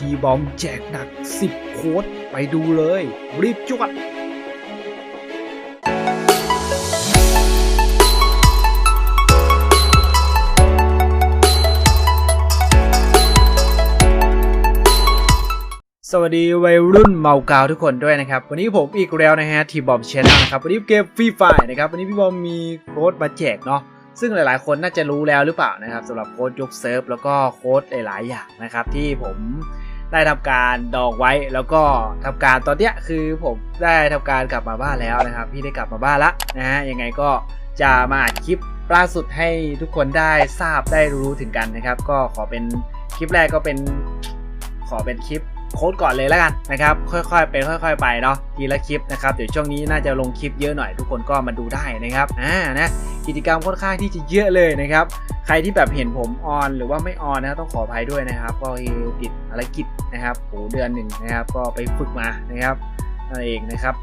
ทีบอมแจกหนัก 10 โค้ดไปดูเลย รีบจวด สวัสดีวัยรุ่นเมากาวทุกคนด้วยนะครับ วันนี้ผมอีกแล้วนะฮะ ทีบอมชแนลนะครับ วันนี้เกมฟรีไฟนะครับ วันนี้พี่บอมมีโค้ดมาแจกเนาะซึ่งหลายๆ คนน่าจะรู้แล้วหรือเปล่านะครับสำหรับโค้ดยกเซิร์ฟแล้วก็โค้ดหลาย ๆ อย่างนะครับที่ผม ได้ทำการดองไว้แล้วก็ทำการตอนเนี้ยคือผมได้ทำการกลับมาบ้านแล้วนะครับ พี่ได้กลับมาบ้านละนะฮะยังไงก็จะมาอัดคลิปล่าสุดให้ทุกคนได้ทราบได้รู้ถึงกันนะครับ ก็ขอเป็นคลิปแรกก็เป็นขอเป็นคลิป โค้ดก่อนเลยแล้วกันนะครับค่อยๆเป็นค่อย ๆ ไปเนาะทีละคลิปนะครับเดี๋ยวช่วงนี้น่าจะลงคลิปเยอะหน่อยทุกคนก็มาดูได้นะครับอ่านะกิจกรรมค่อนข้างที่จะเยอะเลยนะครับใครที่แบบเห็นผมออนหรือว่าไม่ออนนะต้องขออภัยด้วยนะครับ ก็คือติดภารกิจนะครับโอเดือนหนึ่งนะครับก็ไปฝึกมานะครับนั่นเองนะครับ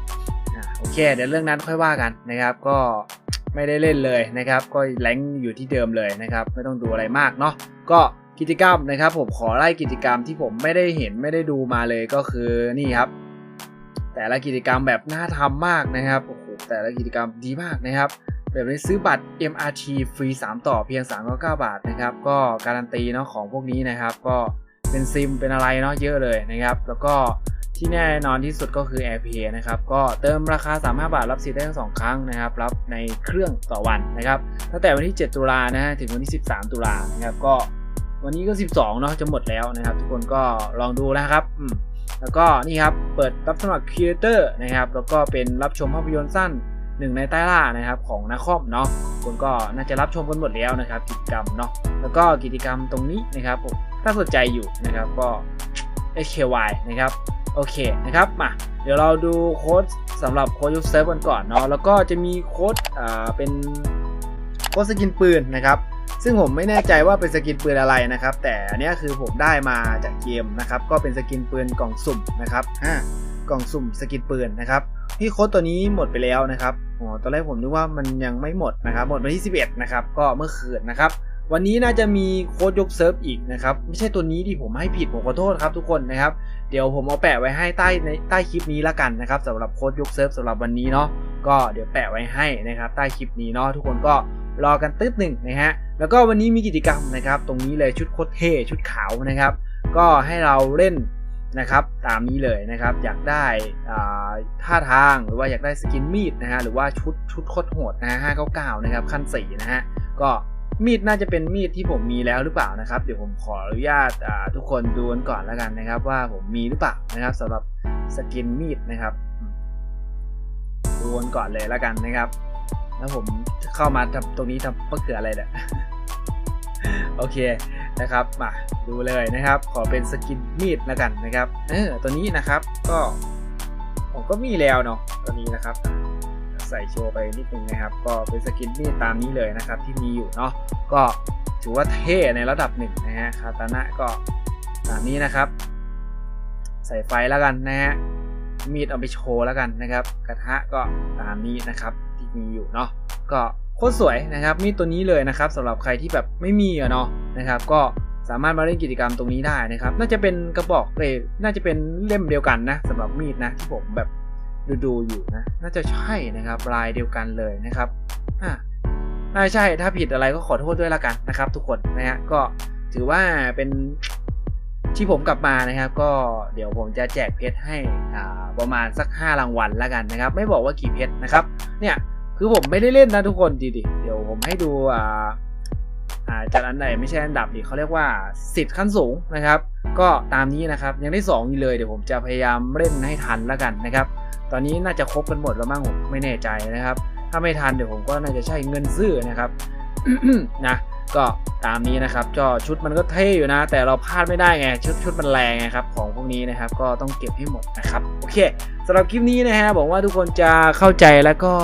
โอเคเดี๋ยวเรื่องนั้นค่อยว่ากันนะครับก็ไม่ได้เล่นเลยนะครับ ก็แรงอยู่ที่เดิมเลยนะครับ ไม่ต้องดูอะไรมากเนาะก็ กิจกรรมนะครับ ผมขอไล่กิจกรรมที่ผมไม่ได้เห็นไม่ได้ดูมาเลยก็คือนี่ครับ แต่ละกิจกรรมแบบน่าทำมากนะครับโอ้โหแต่ละกิจกรรมดีมากนะครับ แบบนี้ซื้อบัตร MRT ฟรี 3 ต่อเพียง399บาทนะครับ ก็การันตีเนาะของพวกนี้นะครับ ก็เป็นซิมเป็นอะไรเนาะเยอะเลยนะครับ แล้วก็ที่แน่นอนที่สุดก็คือ AirPay นะครับ ก็เติมราคา 35 บาท รับสิทธิ์ได้ทั้งสองครั้งนะครับ รับในเครื่องต่อวันนะครับ ตั้งแต่วันที่ 7 ตุลานะฮะ ถึงวันที่ 13 ตุลานะครับ ก็ วันนี้ก็ 12เนาะจะหมดแล้วนะครับ ทุกคนก็ลองดูนะครับแล้วก็นี่ครับเปิดรับสมัครครีเอเตอร์นะครับ แล้วก็เป็นรับชมภาพยนตร์สั้นหนึ่งในใต้ล่านะครับของนาคอมเนาะคนก็น่าจะรับชมกันหมดแล้วนะครับ กิจกรรมเนาะแล้วก็กิจกรรมตรงนี้นะครับผมถ้าสนใจอยู่นะครับก็ HKY นะครับโอเคนะครับมาเดี๋ยวเราดูโค้ดสำหรับโค้ดยูเซิร์ฟกันก่อนเนาะแล้วก็จะมีโค้ดอ่าเป็นโค้ดสกินปืนนะครับ ซึ่งผมไม่แน่ใจว่าเป็นสกินปืนอะไรนะครับ แต่อันนี้คือผมได้มาจากเกมนะครับ ก็เป็นสกินปืนกล่องสุ่มนะครับอ่ากล่องสุ่มสกินปืนนะครับที่โค้ดตัวนี้หมดไปแล้วนะครับอ๋อตอนแรกผมนึกว่ามันยังไม่หมดนะครับ หมดวันที่ 11 นะครับ ก็เมื่อคืนนะครับ วันนี้น่าจะมีโค้ดยกเซิร์ฟอีกนะครับ ไม่ใช่ตัวนี้ที่ผมให้ผิดผมขอโทษครับทุกคนนะครับ เดี๋ยวผมเอาแปะไว้ให้ใต้ในใต้คลิปนี้ละกันนะครับสำหรับโค้ดยกเซิร์ฟสำหรับวันนี้เนาะ ก็เดี๋ยวแปะไว้ให้นะครับ ใต้คลิปนี้เนาะทุกคนก็ รอกันตึ๊ดหนึ่งนะฮะแล้วก็วันนี้มีกิจกรรมนะครับ ตรงนี้เลยชุดโคตรเท่ชุดขาวนะครับ ก็ให้เราเล่นนะครับตามนี้เลยนะครับอยากได้ท่าทางหรือว่าอยากได้สกินมีดนะฮะหรือว่าชุดชุดโคตรโหดนะฮะห้าเก้าเก้านะครับขั้นสี่นะฮะก็มีดน่าจะเป็นมีดที่ผมมีแล้วหรือเปล่านะครับ เดี๋ยวผมขออนุญาตทุกคนดูกันก่อนแล้วกันนะครับ ว่าผมมีหรือเปล่านะครับสำหรับสกินมีดนะครับดูกันก่อนเลยแล้วกันนะครับ แล้วผม เข้ามาทำตรงนี้ทำเพื่อเกิดอะไรเนี่ยโอเคนะครับมาดูเลยนะครับ ขอเป็นสกินมีดแล้วกันนะครับเออตัวนี้นะครับก็ผมก็มีแล้วเนาะตัวนี้นะครับ ใส่โชว์ไปนิดนึงนะครับ ก็เป็นสกินมีดตามนี้เลยนะครับ ที่มีอยู่เนาะก็ถือว่าเท่ในระดับหนึ่งนะฮะคาตานะก็ตามนี้นะครับ ใส่ไฟแล้วกันนะฮะมีดเอาไปโชว์แล้วกันนะครับ กระทะก็ตามนี้นะครับ ที่มีอยู่เนาะก็ คตรสวยนะครับมีตัวนี้เลยนะครับสำหรับใครที่แบบไม่มีอะเนาะนะครับ ก็สามารถมาเล่นกิจกรรมตรงนี้ได้นะครับ น่าจะเป็นกระบอกเลยน่าจะเป็นเล่มเดียวกันนะสำหรับมีดนะที่ผมแบบดูดูๆอยู่นะ น่าจะใช่นะครับลายเดียวกันเลยนะครับอ่าน่าใช่ถ้าผิดอะไรก็ขอโทษด้วยละกันนะครับ ทุกคนนะฮะก็ถือว่าเป็นที่ผมกลับมานะครับ ก็เดี๋ยวผมจะแจกเพชรให้อ่าประมาณสัก 5 รางวัลแล้วกันนะครับ ไม่บอกว่ากี่เพชรนะครับ เนี่ย คือผมไม่ได้เล่นนะทุกคนดีดิเดี๋ยวผมให้ดูอ่าอ่าจากอันไหนไม่ใช่อันดับดิเขาเรียกว่าสิทธิ์ขั้นสูงนะครับ ก็ตามนี้นะครับยังได้2อยู่เลยเดี๋ยวผมจะพยายามเล่นให้ทันแล้วกันนะครับ ตอนนี้น่าจะครบกันหมดแล้วมั้งผมไม่แน่ใจนะครับ ถ้าไม่ทันเดี๋ยวผมก็น่าจะใช้เงินซื้อนะครับนะก็ตามนี้นะครับก็ชุดมันก็เท่อยู่นะ แต่เราพลาดไม่ได้ไง ชุดชุดมันแรงไงครับของพวกนี้นะครับ ก็ต้องเก็บให้หมดนะครับ โอเคสำหรับคลิปนี้นะฮะบอกว่าทุกคนจะเข้าใจแล้วก็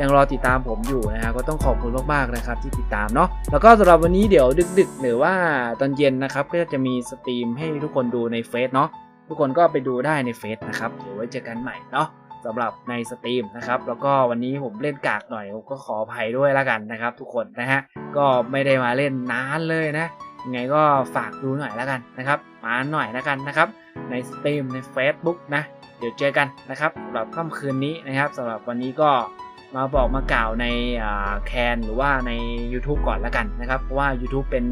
ยังรอติดตามผมอยู่นะฮะก็ต้องขอบคุณมากๆนะครับที่ติดตามเนาะแล้วก็สำหรับวันนี้เดี๋ยวดึกๆ หรือว่าตอนเย็นนะครับก็จะมีสตรีมให้ทุกคนดูในเฟซเนาะทุกคนก็ไปดูได้ในเฟซนะครับเดี๋ยวไว้เจอกันใหม่เนาะสำหรับในสตรีมนะครับแล้วก็วันนี้ผมเล่นกากหน่อยผมก็ขออภัยด้วยละกันนะครับ ทุกคนนะฮะก็ไม่ได้มาเล่นนานเลยนะยังไงก็ฝากดูหน่อยล้วกันนะครับมาหน่อยล้วกันนะครับ ในสตรีมใน Facebook นะเดี๋ยวเจอกันนะครับสำหรับค่ำคืนนี้นะครับสำหรับวันนี้ก็ มาบอกมากล่าวในแคนหรือว่าใน YouTube ก่อนแล้วกันนะครับเพราะว่า YouTube เป็น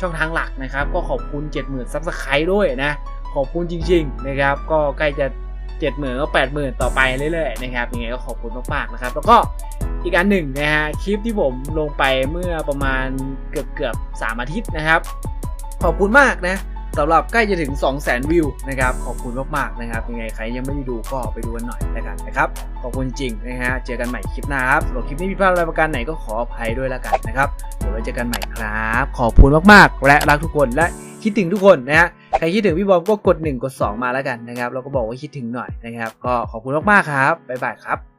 ช่องทางหลักนะครับ ก็ขอบคุณ 70,000ซับสไครต์ด้วยนะ ขอบคุณจริง ๆ นะครับ ก็ใกล้จะ70,000ก็80,000 ต่อไปเรื่อยๆนะครับยังไงก็ขอบคุณมากๆนะครับ แล้วก็อีกอันหนึ่งนะฮะคลิปที่ผมลงไปเมื่อประมาณเกือบเกือบสามอาทิตย์นะครับ ขอบคุณมากนะ สำหรับใกล้จะถึง 2 0 0 0 0 0 วิวนะครับ ขอบคุณมากๆนะครับ ยังไงใครยังไม่ได้ดูก็ไปดูกันหน่อยแล้วกันนะครับ ขอบคุณจริงนะฮะ เจอกันใหม่คลิปหน้าครับสำหรับคลิปนี้ผิดพลาดอะไรประการไหนก็ขออภัยด้วยแล้วกันนะครับ เดี๋ยวไว้เจอกันใหม่ครับ ขอบคุณมากๆ และรักทุกคนและคิดถึงทุกคนนะฮะ ใครคิดถึงพี่บอมก็กด 1 กด 2 มาแล้วกันนะครับแล้วก็บอกว่าคิดถึงหน่อยนะครับ ก็ขอบคุณมากๆครับ บ๊ายบายครับ